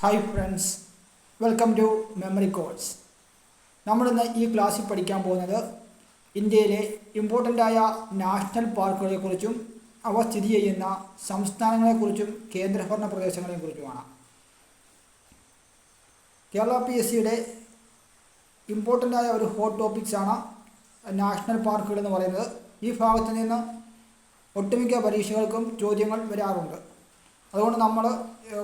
Hi friends welcome to memory course നമ്മളിന്ന് ഈ ക്ലാസ്സിൽ പഠിക്കാൻ പോകുന്നത് ഇന്ത്യയിലെ ഇമ്പോർട്ടന്റ് ആയ നാഷണൽ പാർക്കുകളെക്കുറിച്ചും അവ സ്ഥിതി ചെയ്യുന്ന സംസ്ഥാനങ്ങളെക്കുറിച്ചും കേന്ദ്രഭരണ പ്രദേശങ്ങളെക്കുറിച്ചുമാണ്. കേരള പി എസ് സിയുടെ ഇമ്പോർട്ടന്റ് ആയ ഒരു ഹോട്ട് ടോപ്പിക്സാണ് നാഷണൽ പാർക്കുകൾ എന്ന് പറയുന്നത്. ഈ ഭാഗത്ത് നിന്ന് ഒട്ടുമിക്ക പരീക്ഷകൾക്കും ചോദ്യങ്ങൾ വരാറുണ്ട്. അതുകൊണ്ട് നമ്മൾ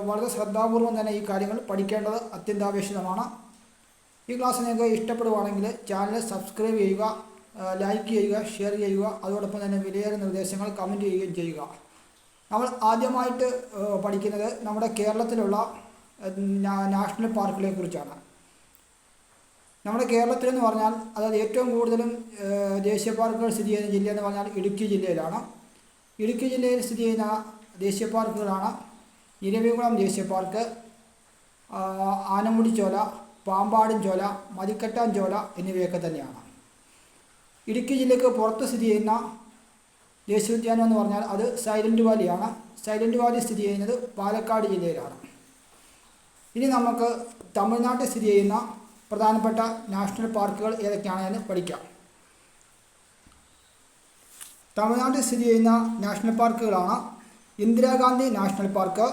വളരെ ശ്രദ്ധാപൂർവം തന്നെ ഈ കാര്യങ്ങൾ പഠിക്കേണ്ടത് അത്യന്താപേക്ഷിതമാണ്. ഈ ക്ലാസ് നിങ്ങൾക്ക് ഇഷ്ടപ്പെടുവാണെങ്കിൽ ചാനൽ സബ്സ്ക്രൈബ് ചെയ്യുക ലൈക്ക് ചെയ്യുക ഷെയർ ചെയ്യുക അതോടൊപ്പം തന്നെ വിലയേറെ നിർദ്ദേശങ്ങൾ കമന്റ് ചെയ്യുകയും ചെയ്യുക. നമ്മൾ ആദ്യമായിട്ട് പഠിക്കുന്നത് നമ്മുടെ കേരളത്തിലുള്ള നാഷണൽ പാർക്കുകളെ കുറിച്ചാണ്. നമ്മുടെ കേരളത്തിലെന്ന് പറഞ്ഞാൽ അതായത് ഏറ്റവും കൂടുതലും ദേശീയ പാർക്കുകൾ സ്ഥിതി ചെയ്യുന്ന ജില്ല എന്ന് പറഞ്ഞാൽ ഇടുക്കി ജില്ലയിലാണ്. ഇടുക്കി ജില്ലയിൽ സ്ഥിതി ചെയ്യുന്ന ദേശീയ പാർക്കുകളാണ് ഇരവികുളം ദേശീയ പാർക്ക് ആനമുടിച്ചോല ആനമുടി ചോല പാമ്പാടും ചോല മതിക്കട്ടാൻ ചോല എന്നിവയൊക്കെ തന്നെയാണ്. ഇടുക്കി ജില്ലയ്ക്ക് പുറത്ത് സ്ഥിതി ചെയ്യുന്ന ദേശീയോദ്യാനം എന്ന് പറഞ്ഞാൽ അത് സൈലന്റ് വാലിയാണ്. സൈലന്റ് വാലി സ്ഥിതി ചെയ്യുന്നത് പാലക്കാട് ജില്ലയിലാണ്. ഇനി നമുക്ക് തമിഴ്നാട്ടിൽ സ്ഥിതി ചെയ്യുന്ന പ്രധാനപ്പെട്ട നാഷണൽ പാർക്കുകൾ ഏതൊക്കെയാണെന്ന് പഠിക്കാം. തമിഴ്നാട്ടിൽ സ്ഥിതി ചെയ്യുന്ന നാഷണൽ പാർക്കുകളാണ് Indira Gandhi national park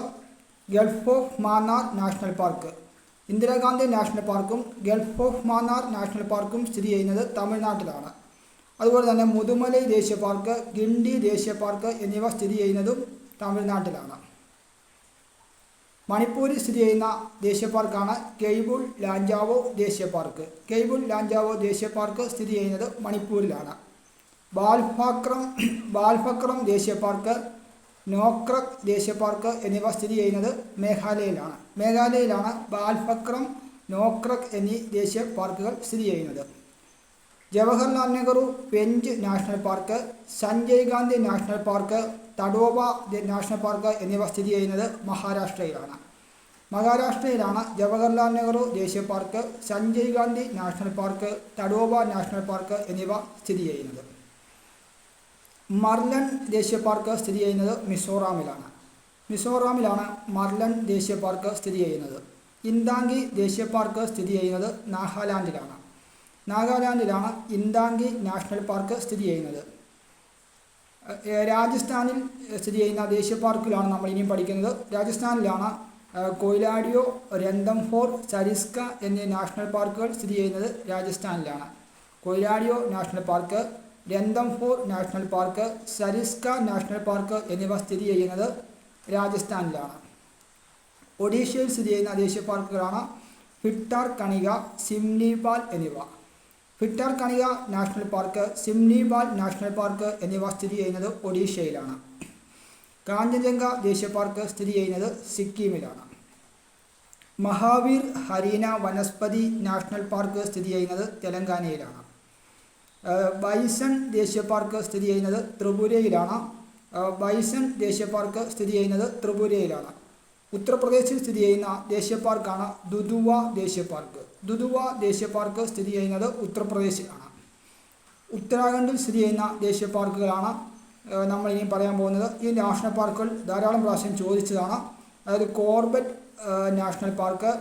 Gulf of Mannar national park. Indira Gandhi national പാർക്കും ഗൾഫ് ഓഫ് മാന്നാർ നാഷണൽ പാർക്കും സ്ഥിതി ചെയ്യുന്നത് തമിഴ്നാട്ടിലാണ്. അതുപോലെ തന്നെ മുതുമലൈ ദേശീയ പാർക്ക് ഗിണ്ടി ദേശീയ പാർക്ക് എന്നിവ സ്ഥിതി ചെയ്യുന്നതും തമിഴ്നാട്ടിലാണ്. മണിപ്പൂരിൽ സ്ഥിതി ചെയ്യുന്ന ദേശീയ പാർക്കാണ് കെയ്ബുൾ ലാഞ്ചാവോ ദേശീയ പാർക്ക്. കെയ്ബുൾ ലാഞ്ചാവോ ദേശീയ പാർക്ക് സ്ഥിതി ചെയ്യുന്നത് മണിപ്പൂരിലാണ്. ബാൽഫാക്രം ബാൽഫക്രം ദേശീയ പാർക്ക് നോക്രക് ദേശീയ പാർക്ക് എന്നിവ സ്ഥിതി ചെയ്യുന്നത് മേഘാലയയിലാണ്. മേഘാലയയിലാണ് ബാൽഫക്രം നോക്രക് എന്നീ ദേശീയ പാർക്കുകൾ സ്ഥിതി ചെയ്യുന്നത്. Jawaharlal Nehru Pench national park Sanjay Gandhi national park Tadoba the- national park എന്നിവ സ്ഥിതി ചെയ്യുന്നത് മഹാരാഷ്ട്രയിലാണ്. മഹാരാഷ്ട്രയിലാണ് ജവഹർലാൽ നെഹ്റു ദേശീയ park Sanjay Gandhi national park Tadoba national park എന്നിവ സ്ഥിതി ചെയ്യുന്നത്. മർലൻ ദേശീയ പാർക്ക് സ്ഥിതി ചെയ്യുന്നത് മിസോറാമിലാണ്. മിസോറാമിലാണ് മർലൻ ദേശീയ പാർക്ക് സ്ഥിതി ചെയ്യുന്നത്. ഇന്താങ്കി ദേശീയ പാർക്ക് സ്ഥിതി ചെയ്യുന്നത് നാഗാലാൻഡിലാണ്. നാഗാലാൻഡിലാണ് ഇന്താങ്കി നാഷണൽ പാർക്ക് സ്ഥിതി ചെയ്യുന്നത്. രാജസ്ഥാനിൽ സ്ഥിതി ചെയ്യുന്ന ദേശീയ പാർക്കിലാണ് നമ്മൾ ഇനിയും പഠിക്കുന്നത്. രാജസ്ഥാനിലാണ് കൊയിലാടിയോ രന്തംഫോർ സരിസ്ക എന്നീ നാഷണൽ പാർക്കുകൾ സ്ഥിതി ചെയ്യുന്നത് രാജസ്ഥാനിലാണ്. Keoladeo national park Ranthambore national park Sariska national park എന്നിവ സ്ഥിതി ചെയ്യുന്നത് രാജസ്ഥാനിലാണ്. ഒഡീഷയിൽ സ്ഥിതി ചെയ്യുന്ന ദേശീയ പാർക്കുകളാണ് ഫിട്ടാർ കണിക സിംനിപാൽ എന്നിവ. Bhitarkanika national park Simlipal national park എന്നിവ സ്ഥിതി ചെയ്യുന്നത് ഒഡീഷയിലാണ്. കാഞ്ചൻജംഗ ദേശീയ പാർക്ക് സ്ഥിതി ചെയ്യുന്നത് സിക്കിമിലാണ്. മഹാവീർ ഹരീന വനസ്പതി നാഷണൽ പാർക്ക് സ്ഥിതി ചെയ്യുന്നത് തെലങ്കാനയിലാണ്. ബൈസൺ ദേശീയ പാർക്ക് സ്ഥിതി ചെയ്യുന്നത് ത്രിപുരയിലാണ്. ബൈസൺ ദേശീയ പാർക്ക് സ്ഥിതി ചെയ്യുന്നത് ത്രിപുരയിലാണ്. ഉത്തർപ്രദേശിൽ സ്ഥിതി ചെയ്യുന്ന ദേശീയ പാർക്കാണ് ദുദുവ ദേശീയ പാർക്ക് ദുദുവ ദേശീയ പാർക്ക് സ്ഥിതി ചെയ്യുന്നത് ഉത്തർപ്രദേശിലാണ്. ഉത്തരാഖണ്ഡിൽ സ്ഥിതി ചെയ്യുന്ന ദേശീയ പാർക്കുകളാണ് നമ്മൾ ഇനി പറയാൻ പോകുന്നത്. ഈ നാഷണൽ പാർക്കുകൾ ധാരാളം പ്രാവശ്യം ചോദിച്ചതാണ്. അതായത് Corbett national park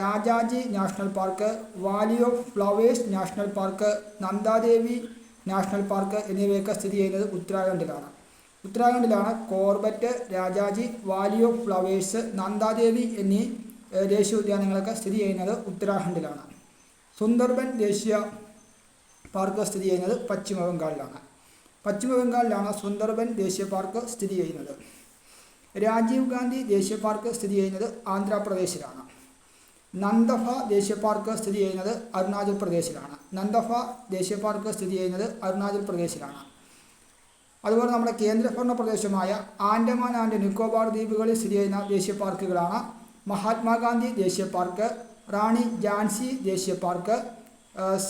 Rajaji national park Valley of Flowers national park Nandadevi national park എന്നിവയൊക്കെ സ്ഥിതി ചെയ്യുന്നത് ഉത്തരാഖണ്ഡിലാണ്. ഉത്തരാഖണ്ഡിലാണ് Corbett Rajaji Valley of Flowers Nandadevi എന്നീ ദേശീയ ഉദ്യാനങ്ങളൊക്കെ സ്ഥിതി ചെയ്യുന്നത് ഉത്തരാഖണ്ഡിലാണ്. സുന്ദർബൻ ദേശീയ പാർക്ക് സ്ഥിതി ചെയ്യുന്നത് പശ്ചിമ ബംഗാളിലാണ്. പശ്ചിമ ബംഗാളിലാണ് സുന്ദർബൻ ദേശീയ പാർക്ക് സ്ഥിതി ചെയ്യുന്നത്. രാജീവ് ഗാന്ധി ദേശീയ പാർക്ക് സ്ഥിതി ചെയ്യുന്നത് ആന്ധ്രാപ്രദേശിലാണ്. നന്ദഫ ദേശീയ പാർക്ക് സ്ഥിതി ചെയ്യുന്നത് അരുണാചൽ പ്രദേശിലാണ്. നന്ദഫ ദേശീയ പാർക്ക് സ്ഥിതി ചെയ്യുന്നത് അരുണാചൽ പ്രദേശിലാണ്. അതുപോലെ നമ്മുടെ കേന്ദ്രഭരണ പ്രദേശമായ ആൻഡമാൻ ആൻഡ് നിക്കോബാർ ദ്വീപുകളിൽ സ്ഥിതി ചെയ്യുന്ന ദേശീയ പാർക്കുകളാണ് മഹാത്മാഗാന്ധി ദേശീയ പാർക്ക് റാണി ജാൻസി ദേശീയ പാർക്ക്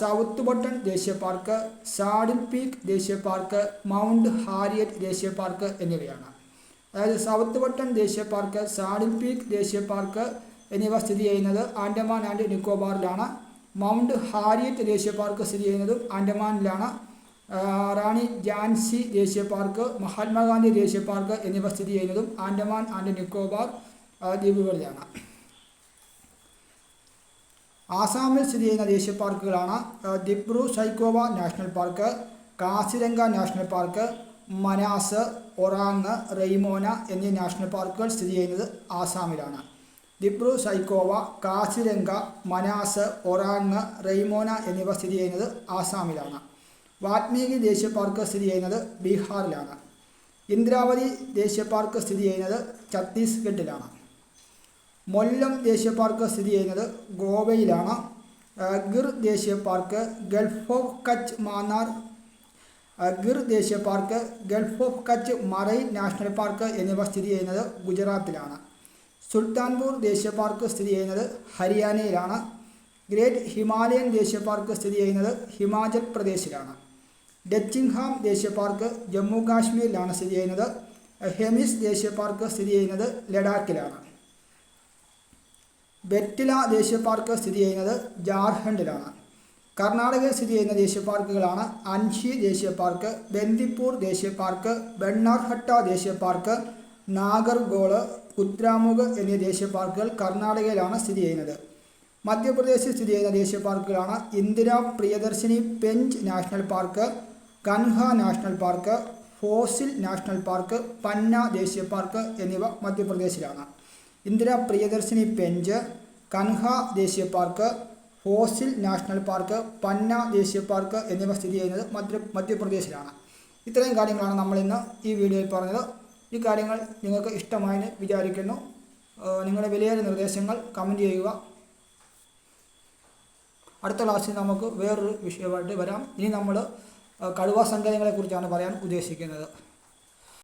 സൗത്ത് ബട്ടൺ ദേശീയ പാർക്ക് സാഡിൽ പീക്ക് ദേശീയ പാർക്ക് മൗണ്ട് ഹാരിയറ്റ് ദേശീയ പാർക്ക് എന്നിവയാണ്. അതായത് സൗത്ത് ബട്ടൺ ദേശീയ പാർക്ക് സാഡിൽ പീക്ക് ദേശീയ പാർക്ക് എന്നിവ സ്ഥിതി ചെയ്യുന്നത് ആൻഡമാൻ ആൻഡ് നിക്കോബാറിലാണ്. മൗണ്ട് ഹാരിയറ്റ് ദേശീയ പാർക്ക് സ്ഥിതി ചെയ്യുന്നതും ആൻഡമാനിലാണ്. റാണി ജാൻസി ദേശീയ പാർക്ക് മഹാത്മാഗാന്ധി ദേശീയ പാർക്ക് എന്നിവ സ്ഥിതി ചെയ്യുന്നതും ആൻഡമാൻ ആൻഡ് നിക്കോബാർ ദ്വീപുകളിലാണ്. ആസാമിൽ സ്ഥിതി ചെയ്യുന്ന ദേശീയ പാർക്കുകളാണ് Dibru Saikhowa national park Kaziranga national park Manas Orang Raimona എന്നീ നാഷണൽ പാർക്കുകൾ സ്ഥിതി ചെയ്യുന്നത് ആസാമിലാണ്. ദിബ്രു സൈക്കോവ കാസിരംഗ മനാസ് ഒറാങ് റെയ്മോന എന്നിവ സ്ഥിതി ചെയ്യുന്നത് ആസാമിലാണ്. വാത്മീകി ദേശീയ പാർക്ക് സ്ഥിതി ചെയ്യുന്നത് ബീഹാറിലാണ്. ഇന്ദ്രാവതി ദേശീയ പാർക്ക് സ്ഥിതി ചെയ്യുന്നത് ഛത്തീസ്ഗഡിലാണ്. മൊല്ലം ദേശീയ പാർക്ക് സ്ഥിതി ചെയ്യുന്നത് ഗോവയിലാണ്. ഗിർ ദേശീയ park gulf of Kutch Mannar Gir ദേശീയ park gulf of Kutch marine national park എന്നിവ സ്ഥിതി ചെയ്യുന്നത് ഗുജറാത്തിലാണ്. സുൽത്താൻപൂർ ദേശീയ പാർക്ക് സ്ഥിതി ചെയ്യുന്നത് ഹരിയാനയിലാണ്. ഗ്രേറ്റ് ഹിമാലയൻ ദേശീയ പാർക്ക് സ്ഥിതി ചെയ്യുന്നത് ഹിമാചൽ പ്രദേശിലാണ്. ഡച്ചിങ്ഹാം ദേശീയ പാർക്ക് ജമ്മു കാശ്മീരിലാണ് സ്ഥിതി ചെയ്യുന്നത്. ഹെമിസ് ദേശീയ പാർക്ക് സ്ഥിതി ചെയ്യുന്നത് ലഡാക്കിലാണ്. ബെറ്റില ദേശീയ പാർക്ക് സ്ഥിതി ചെയ്യുന്നത് ജാർഖണ്ഡിലാണ്. കർണാടകയിൽ സ്ഥിതി ചെയ്യുന്ന ദേശീയ പാർക്കുകളാണ് അൻഷി ദേശീയ പാർക്ക് ബന്ദിപ്പൂർ ദേശീയ പാർക്ക് ബെണ്ണാർഹട്ട ദേശീയ പാർക്ക് നാഗർഗോൾ കുദ്രാമുഖ് എന്നീ ദേശീയ പാർക്കുകൾ കർണാടകയിലാണ് സ്ഥിതി ചെയ്യുന്നത്. മധ്യപ്രദേശിൽ സ്ഥിതി ചെയ്യുന്ന ദേശീയ പാർക്കുകളാണ് Indira Priyadarshini Pench national park Kanha national park fossil national park Panna ദേശീയ പാർക്ക് എന്നിവ മധ്യപ്രദേശിലാണ്. ഇന്ദിര പ്രിയദർശിനി പെഞ്ച് കൻഹ ദേശീയ park fossil national park Panna ദേശീയ പാർക്ക് എന്നിവ സ്ഥിതി ചെയ്യുന്നത് മധ്യ മധ്യപ്രദേശിലാണ്. ഇത്രയും കാര്യങ്ങളാണ് നമ്മൾ ഇന്ന് ഈ വീഡിയോയിൽ പറഞ്ഞത്. ഈ കാര്യങ്ങൾ നിങ്ങൾക്ക് ഇഷ്ടമായെന്ന് വിചാരിക്കുന്നു. നിങ്ങളുടെ വിലയേറിയ നിർദ്ദേശങ്ങൾ കമന്റ് ചെയ്യുക. അടുത്ത ക്ലാസ്സിൽ നമുക്ക് വേറൊരു വിഷയമായിട്ട് വരാം. ഇനി നമ്മൾ കടുവ സങ്കേതങ്ങളെക്കുറിച്ചാണ് പറയാൻ ഉദ്ദേശിക്കുന്നത്.